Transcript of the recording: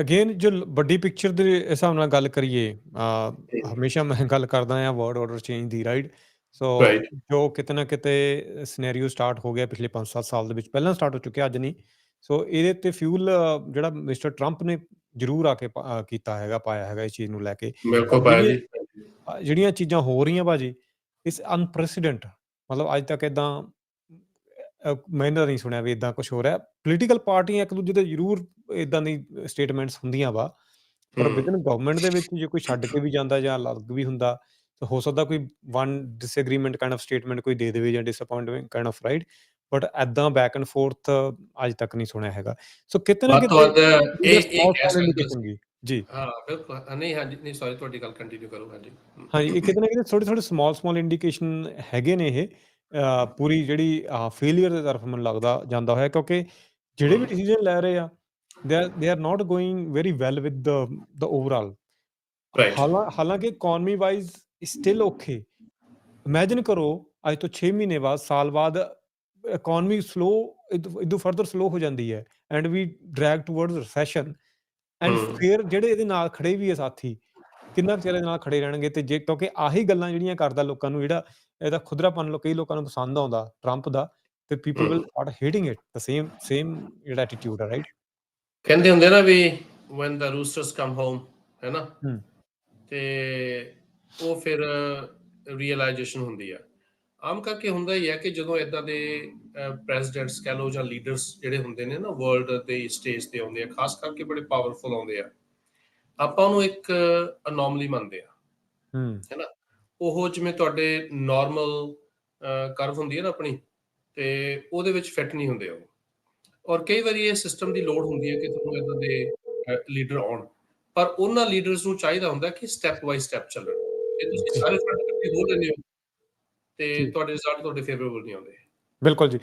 Again ਜੋ ਵੱਡੀ picture ਦੇ ਹਿਸਾਬ ਨਾਲ ਗੱਲ ਕਰੀਏ। ਹਮੇਸ਼ਾ ਮੈਂ ਗੱਲ ਕਰਦਾ ਆ ਵਰਲਡ ਆਰਡਰ ਚੇਂਜ ਦੀ ਰਾਈਟ ਸੋ। ਜੋ ਕਿਤੇ ਨਾ ਕਿਤੇ ਸਿਨੈਰੀਓ ਸਟਾਰਟ ਹੋ ਗਿਆ ਪਿਛਲੇ 5-7 ਸਾਲ ਦੇ ਵਿੱਚ ਪਹਿਲਾਂ ਸਟਾਰਟ ਹੋ ਚੁੱਕਿਆ ਅੱਜ ਨਹੀਂ ਸੋ ਇਹਦੇ ਤੇ ਫਿਊਲ ਜਿਹੜਾ ਮਿਸਟਰ ਟਰੰਪ ਨੇ ਜ਼ਰੂਰ ਆ ਕੇ ਕੀਤਾ ਹੈਗਾ ਪਾਇਆ ਹੈਗਾ ਇਸ ਚੀਜ਼ ਨੂੰ ਲੈ ਕੇ ਬਿਲਕੁਲ ਪਾਇਆ ਜੀ। ਜਿਹੜੀਆਂ ਚੀਜ਼ਾਂ ਹੋ ਰਹੀਆਂ ਭਾਜੀ ਇਸ ਅਨਪ੍ਰੈਸੀਡੈਂਟ ਮਤਲਬ ਅੱਜ ਤੱਕ ਅ, ਮੈਂ ਨਹੀਂ ਸੁਣਿਆ ਵੀ ਏਦਾਂ ਕੁਝ ਹੋ ਰਿਹਾ ਪੋਲੀਟੀਕਲ ਪਾਰਟੀਆਂ ਇੱਕ ਦੂਜੇ ਤੇ ਜ਼ਰੂਰ ਏਦਾਂ ਦੀ ਸਟੇਟਮੈਂਟਸ ਹੁੰਦੀਆਂ ਵਾ ਪਰ ਹੂੰ। ਵਿਦਨ ਗਵਰਨਮੈਂਟ ਦੇ ਵਿੱਚ ਜੇ ਕੋਈ ਛੱਡ ਕੇ ਵੀ ਜਾਂਦਾ ਜਾਂ ਅਲੱਗ ਵੀ ਹੁੰਦਾ ਤਾਂ ਹੋ ਸਕਦਾ ਕੋਈ one disagreement kind of statement ਕੋਈ ਦੇ ਦੇਵੇ ਜਾਂ disappointment kind of right but ਐਦਾਂ ਬੈਕ ਐਂਡ ਫੋਰਥ ਅੱਜ ਤੱਕ ਨਹੀਂ ਸੁਣਿਆ ਹੈਗਾ। ਸੋ ਕਿਤੇ ਨਾ ਵੱਧ ਤੋਂ ਕਿਤੇ ਵੱਧ ਇਹ ਇਹ small ਕਹਿ ਸਕਦੇ ਜੀ। ਹਾਂ ਬਿਲਕੁਲ। ਹਾਂ, ਨਹੀਂ ਹਾਂਜੀ ਨਹੀਂ ਸੌਰੀ ਤੁਹਾਡੀ ਗੱਲ ਕੰਟੀਨਿਊ ਕਰੋ ਹਾਂਜੀ। ਹੂੰ। ਹਾਂਜੀ ਇਹ ਕਿਤੇ ਨਾ ਕਿਤੇ ਥੋੜੇ ਥੋੜੇ ਸਮਾਲ ਸਮਾਲ ਇੰਡੀਕੇਸ਼ਨ ਹੈਗੇ ਨੇ ਇਹ। ਪੂਰੀ ਜਿਹੜੀ ਫੇਲਿਅਰ ਦੇ ਤਰਫ ਮੈਨੂੰ ਲੱਗਦਾ ਜਾਂਦਾ ਹੋਇਆ ਕਿਉਂਕਿ ਜਿਹੜੇ ਵੀ। ਡਿਸੀਜਨ ਲੈ ਰਹੇ ਆ they are they are not going very well with the the overall right ਹਾਲਾਂ ਹਾਲਾਂਕਿ economy wise still okay imagine ਕਰੋ ਅੱਜ ਤੋਂ 6 ਮਹੀਨੇ ਬਾਅਦ ਸਾਲ ਬਾਅਦ ਇਕਨੋਮੀ ਸਲੋ ਇਦੋਂ ਫਰਦਰ ਸਲੋ ਹੋ ਜਾਂਦੀ ਹੈ and we drag towards recession and ਹੂੰ। ਫਿਰ ਜਿਹੜੇ ਇਹਦੇ ਨਾਲ ਖੜੇ ਵੀ ਆ ਸਾਥੀ ਕਿੰਨਾ ਚਿਰ ਨਾਲ ਖੜੇ ਰਹਿਣਗੇ ਤੇ ਜੇ ਕਿਉਂਕਿ ਆਹੀ ਗੱਲਾਂ ਜਿਹੜੀਆਂ ਕਰਦਾ ਲੋਕਾਂ ਨੂੰ ਜਿਹੜਾ ਇਹਦਾ ਖੁਦਰਾਪਨ ਲੋ ਕਈ ਲੋਕਾਂ ਨੂੰ ਪਸੰਦ ਆਉਂਦਾ ਟਰੰਪ ਦਾ ਤੇ ਪੀਪਲ ਵਿਲ ਹੂੰ। Start hating it the same same ਜਿਹੜਾ ਐਟੀਟਿਊਡ ਹੈ ਰਾਈਟ ਕਹਿੰਦੇ ਹੁੰਦੇ ਨਾ ਵੀ when the roosters come home ਹੈ। ਨਾ ਤੇ ਉਹ ਫਿਰ ਰੀਅਲਾਈਜੇਸ਼ਨ ਹੁੰਦੀ ਆ। ਆਮ ਕਰਕੇ ਹੁੰਦਾ ਹੀ ਹੈ ਕਿ ਜਦੋਂ ਇਦਾਂ ਦੇ ਪ੍ਰੈਜ਼ੀਡੈਂਟਸ ਕਹ ਲਓ ਜਾਂ ਲੀਡਰਸ ਜਿਹੜੇ ਹੁੰਦੇ ਨੇ ਨਾ ਵਰਲਡ ਦੇ ਸਟੇਜ ਤੇ ਆਉਂਦੇ ਆ ਖਾਸ ਕਰਕੇ ਬੜੇ ਪਾਵਰਫੁਲ ਆਉਂਦੇ ਆ ਆਪਾਂ ਉਹਨੂੰ ਇੱਕ ਅਨੋਮਲੀ ਮੰਨਦੇ ਆ। ਹੂੰ। ਹੈ ਨਾ ਉਹ ਜਿਵੇਂ ਤੁਹਾਡੇ ਨਾਰਮਲ ਕਰਵ ਹੁੰਦੀ ਹੈ ਨਾ ਆਪਣੀ ਤੇ ਉਹਦੇ ਵਿੱਚ ਫਿੱਟ ਨਹੀਂ ਹੁੰਦੇ ਉਹ। ਔਰ ਕਈ ਵਾਰੀ ਇਹ ਸਿਸਟਮ ਦੀ ਲੋੜ ਹੁੰਦੀ ਹੈ ਕਿ ਤੁਹਾਨੂੰ ਇਦਾਂ ਦੇ ਲੀਡਰ ਆਉਣ। ਪਰ ਉਹਨਾਂ ਲੀਡਰਸ ਨੂੰ ਚਾਹੀਦਾ ਹੁੰਦਾ ਕਿ ਸਟੈਪ ਬਾਈ ਸਟੈਪ ਚੱਲਣ। ਜੇ ਤੁਸੀਂ ਸਾਰੇ ਫਰੰਟ ਇਕੱਠੇ ਹੋ ਲੈਂਦੇ ਹੋ ਤੇ। ਤੁਹਾਡੇ ਰਿਜ਼ਲਟ ਤੁਹਾਡੇ ਫੇਵਰੇਬਲ ਨਹੀਂ ਆਉਂਦੇ। ਬਿਲਕੁਲ ਜੀ।